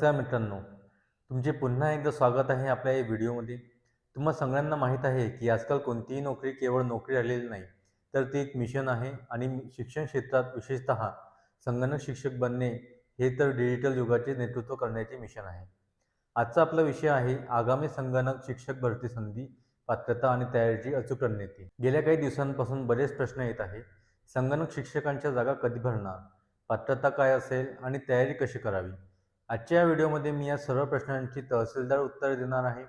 नमस्कार मित्रांनो. तुमचे पुन्हा एकदा स्वागत आहे आपल्या या व्हिडिओमध्ये. तुम्हा सगळ्यांना माहीत आहे की आजकाल कोणतीही नोकरी केवळ नोकरी आलेली नाही तर ती एक मिशन आहे आणि शिक्षण क्षेत्रात विशेषत संगणक शिक्षक बनणे हे तर डिजिटल युगाचे नेतृत्व करण्याचे मिशन आहे. आजचा आपला विषय आहे आगामी संगणक शिक्षक भरती संधी पात्रता आणि तयारीची अचूक रणनीती. गेल्या काही दिवसांपासून बरेच प्रश्न येत आहे संगणक शिक्षकांच्या जागा कधी भरणार? पात्रता काय असेल आणि तयारी कशी करावी? आजच्या या व्हिडिओमध्ये मी या सर्व प्रश्नांची तहसीलदार उत्तर देणार आहे.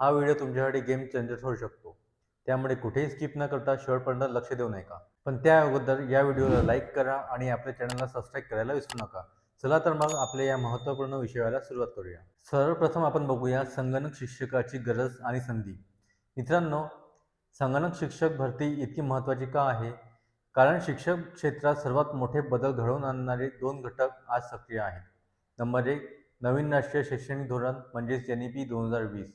हा व्हिडिओ तुमच्यासाठी गेम चेंजर होऊ शकतो. त्यामुळे कुठेही स्किप न करता शेवटपर्यंत लक्ष देऊ नका. पण त्या अगोदर या व्हिडिओला लाईक करा आणि आपल्या चॅनलला सबस्क्राईब करायला विसरू नका. चला तर मग आपल्या या महत्त्वपूर्ण विषयाला सुरुवात करूया. सर्वप्रथम आपण बघूया संगणक शिक्षकाची गरज आणि संधी. मित्रांनो संगणक शिक्षक भरती इतकी महत्त्वाची का आहे? कारण शिक्षक क्षेत्रात सर्वात मोठे बदल घडवून आणणारे दोन घटक आज सक्रिय आहेत. नंबर एक नवीन राष्ट्रीय शैक्षणिक धोरण म्हणजेच एन ई पी दोन हजार वीस.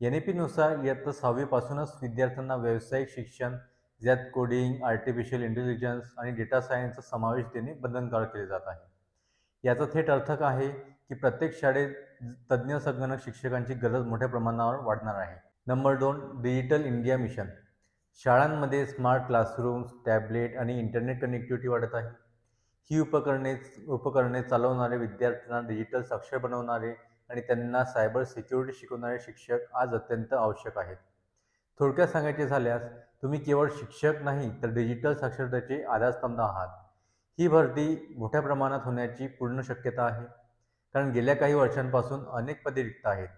एन ई पीनुसार इयत्ता सहावीपासूनच विद्यार्थ्यांना व्यावसायिक शिक्षण ज्यात कोडिंग आर्टिफिशियल इंटेलिजन्स आणि डेटा सायन्सचा समावेश देणे बंधनकारक केले जात आहे. याचा थेट अर्थ काय आहे की प्रत्येक शाळेत तज्ज्ञ संगणक शिक्षकांची गरज मोठ्या प्रमाणावर वाढणार आहे. नंबर दोन डिजिटल इंडिया मिशन. शाळांमध्ये स्मार्ट क्लासरूम्स टॅबलेट आणि इंटरनेट कनेक्टिव्हिटी वाढत आहे. ही उपकरणे उपकरणे चालवणारे विद्यार्थ्यांना डिजिटल साक्षर बनवणारे आणि त्यांना सायबर सिक्युरिटी शिकवणारे शिक्षक आज अत्यंत आवश्यक आहेत. थोडक्यात सांगायचे झाल्यास तुम्ही केवळ शिक्षक नाही तर डिजिटल साक्षरतेचे आधारस्तंभ आहात. ही भरती मोठ्या प्रमाणात होण्याची पूर्ण शक्यता आहे. कारण गेल्या काही वर्षांपासून अनेक पदे रिक्त आहेत.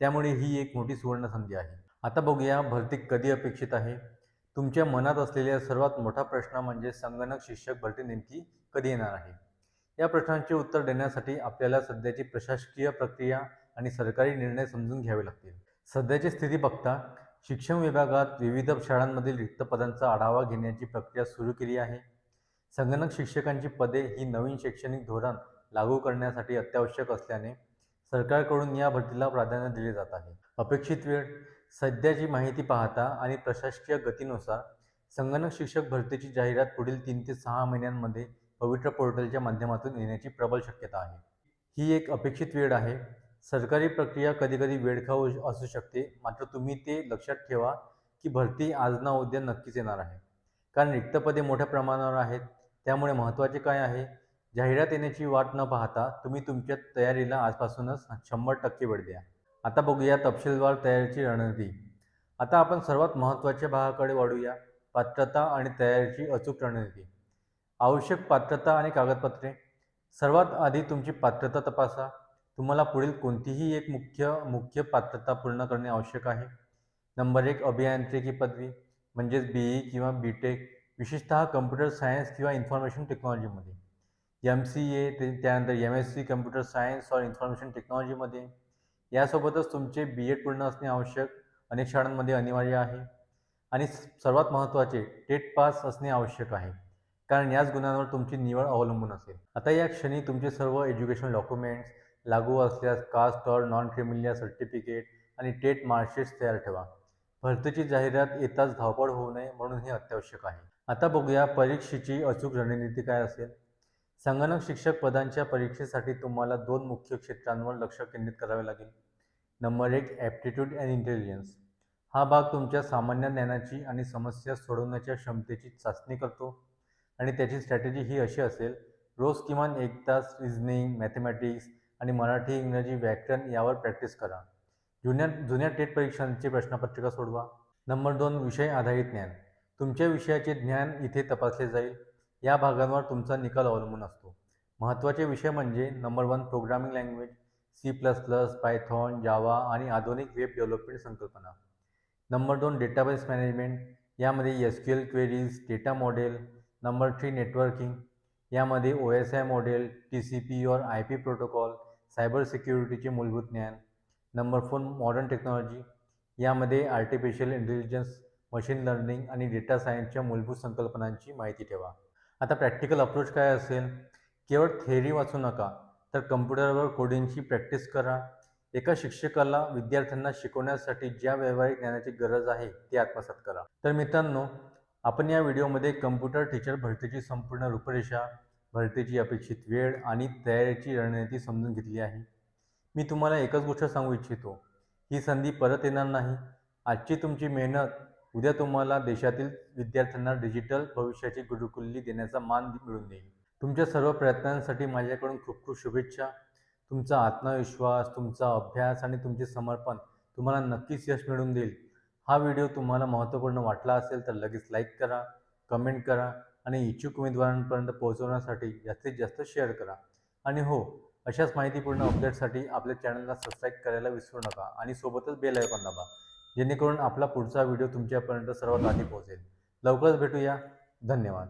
त्यामुळे ही एक मोठी सुवर्ण संधी आहे. आता बघूया भरती कधी अपेक्षित आहे. तुमच्या मनात असलेला सर्वात मोठा प्रश्न म्हणजे संगणक शिक्षक भरती नेमकी कधी येणार आहे? या प्रश्नांचे उत्तर देण्यासाठी आपल्याला सध्याची प्रशासकीय प्रक्रिया आणि सरकारी निर्णय समजून घ्यावे लागतील. सध्याची स्थिती बघता शिक्षण विभागात विविध शाळांमधील रिक्त पदांचा आढावा घेण्याची प्रक्रिया सुरू केली आहे. संगणक शिक्षकांची पदे ही नवीन शैक्षणिक धोरण लागू करण्यासाठी अत्यावश्यक असल्याने सरकारकडून या भरतीला प्राधान्य दिले जात आहे. अपेक्षित वेळ सध्याची माहिती पाहता आणि प्रशासकीय गतीनुसार संगणक शिक्षक भरतीची जाहिरात पुढील तीन ते सहा महिन्यांमध्ये पवित्र पोर्टलच्या माध्यमातून येण्याची प्रबल शक्यता आहे. ही एक अपेक्षित वेळ आहे. सरकारी प्रक्रिया कधीकधी वेळखाऊ असू शकते. मात्र तुम्ही ते लक्षात ठेवा की भरती आज ना उद्या नक्कीच येणार आहे. कारण रिक्त पदे मोठ्या प्रमाणावर आहेत. त्यामुळे महत्त्वाचे काय आहे? जाहिरात येण्याची वाट न पाहता तुम्ही तुमच्या तयारीला आजपासूनच शंभर टक्के वेळ द्या. आता बघूया तपशीलवार तयारीची रणनीती. आता आपण सर्वात महत्त्वाच्या भागाकडे वाढूया पात्रता आणि तयारीची अचूक रणनीती. आवश्यक पात्रता आणि कागदपत्रे. सर्वात आधी तुमची पात्रता तपासा. तुम्हाला पुढील कोणतीही एक मुख्य मुख्य पात्रता पूर्ण करणे आवश्यक आहे. नंबर एक अभियांत्रिकी पदवी म्हणजेच बी ई किंवा बी टेक विशेषतः कम्प्युटर सायन्स किंवा इन्फॉर्मेशन टेक्नॉलॉजीमध्ये. एम सी ए ते त्यानंतर M S C computer science और इन्फॉर्मेशन टेक्नॉलॉजीमध्ये. यासोबतच तुमचे बी एड पूर्ण असणे आवश्यक अनेक शाळांमध्ये अनिवार्य आहे. आणि सर्वात महत्त्वाचे टेट पास असणे आवश्यक आहे. कारण याच गुणांवर तुमची निवड अवलंबून असेल. आता या क्षणी तुमचे सर्व एज्युकेशनल डॉक्युमेंट्स लागू असल्यास कास्ट और नॉन क्रिमिलिया सर्टिफिकेट आणि टेट मार्कशीट्स तयार ठेवा. भरतीची जाहिरात येताच धावपळ होऊ नये म्हणून हे अत्यावश्यक आहे. आता बघूया परीक्षेची अचूक रणनीती काय असेल. संगणक शिक्षक पदांच्या परीक्षेसाठी तुम्हाला दोन मुख्य क्षेत्रांवर लक्ष केंद्रित करावे लागेल. नंबर एक ॲप्टिट्यूड अँड इंटेलिजन्स हा भाग तुमच्या सामान्य ज्ञानाची आणि समस्या सोडवण्याच्या क्षमतेची चाचणी करतो. आणि त्याची स्ट्रॅटेजी ही अशी असेल रोज किमान एक तास रिझनिंग मॅथमॅटिक्स आणि मराठी इंग्रजी व्याकरण यावर प्रॅक्टिस करा. जुन्या जुन्या टेट परीक्षांची प्रश्नपत्रिका सोडवा. नंबर दोन विषय आधारित ज्ञान. तुमच्या विषयाचे ज्ञान इथे तपासले जाईल. या भागांवर तुमचा निकाल अवलंबून असतो. महत्त्वाचे विषय म्हणजे number one programming language C plus plus Python Java आणि आधुनिक वेब डेव्हलपमेंट संकल्पना. नंबर दोन डेटाबेस मॅनेजमेंट यामध्ये S Q L queries data model number three networking यामध्ये O S I model T C P और आय पी प्रोटोकॉल सायबर सिक्युरिटीचे मूलभूत ज्ञान. नंबर फोर मॉडर्न टेक्नॉलॉजी यामध्ये आर्टिफिशियल इंटेलिजन्स मशीन लर्निंग आणि data सायन्सच्या मूलभूत संकल्पनांची माहिती ठेवा. आता प्रॅक्टिकल अप्रोच काय असेल? केवळ थेअरी वाचू नका तर कम्प्युटरवर कोडिंगची प्रॅक्टिस करा. एका शिक्षकाला विद्यार्थ्यांना शिकवण्यासाठी ज्या व्यावहारिक ज्ञानाची गरज आहे ते आत्मसात करा. तर मित्रांनो आपण या व्हिडिओमध्ये कम्प्युटर टीचर भरतीची संपूर्ण रूपरेषा भरतीची अपेक्षित वेळ आणि तयारीची रणनीती समजून घेतली आहे. मी तुम्हाला एकच गोष्ट सांगू इच्छितो. ही संधी परत येणार नाही. आजची तुमची मेहनत उद्या तुम्हाला देशातील विद्यार्थ्यांना डिजिटल भविष्याची गुरुकुल्ली देण्याचा मान मिळून देईल तुमच्या सर्व प्रयत्नांसाठी माझ्याकडून खूप खूप शुभेच्छा. तुमचा आत्मविश्वास तुमचा अभ्यास आणि तुमचे समर्पण तुम्हाला नक्कीच यश मिळून देईल. हा व्हिडिओ तुम्हाला महत्त्वपूर्ण वाटला असेल तर लगेच लाईक करा कमेंट करा आणि इच्छुक उमेदवारांपर्यंत पोहोचवण्यासाठी जास्तीत जास्त शेअर करा. आणि हो अशाच माहितीपूर्ण अपडेटसाठी आपल्या चॅनलला सबस्क्राईब करायला विसरू नका आणि सोबतच बेल आयकॉन दाबा. जेणेकरून आपला पुढचा व्हिडिओ तुमच्यापर्यंत सर्वात आधी पोहोचेल. लवकरच भेटूया. धन्यवाद.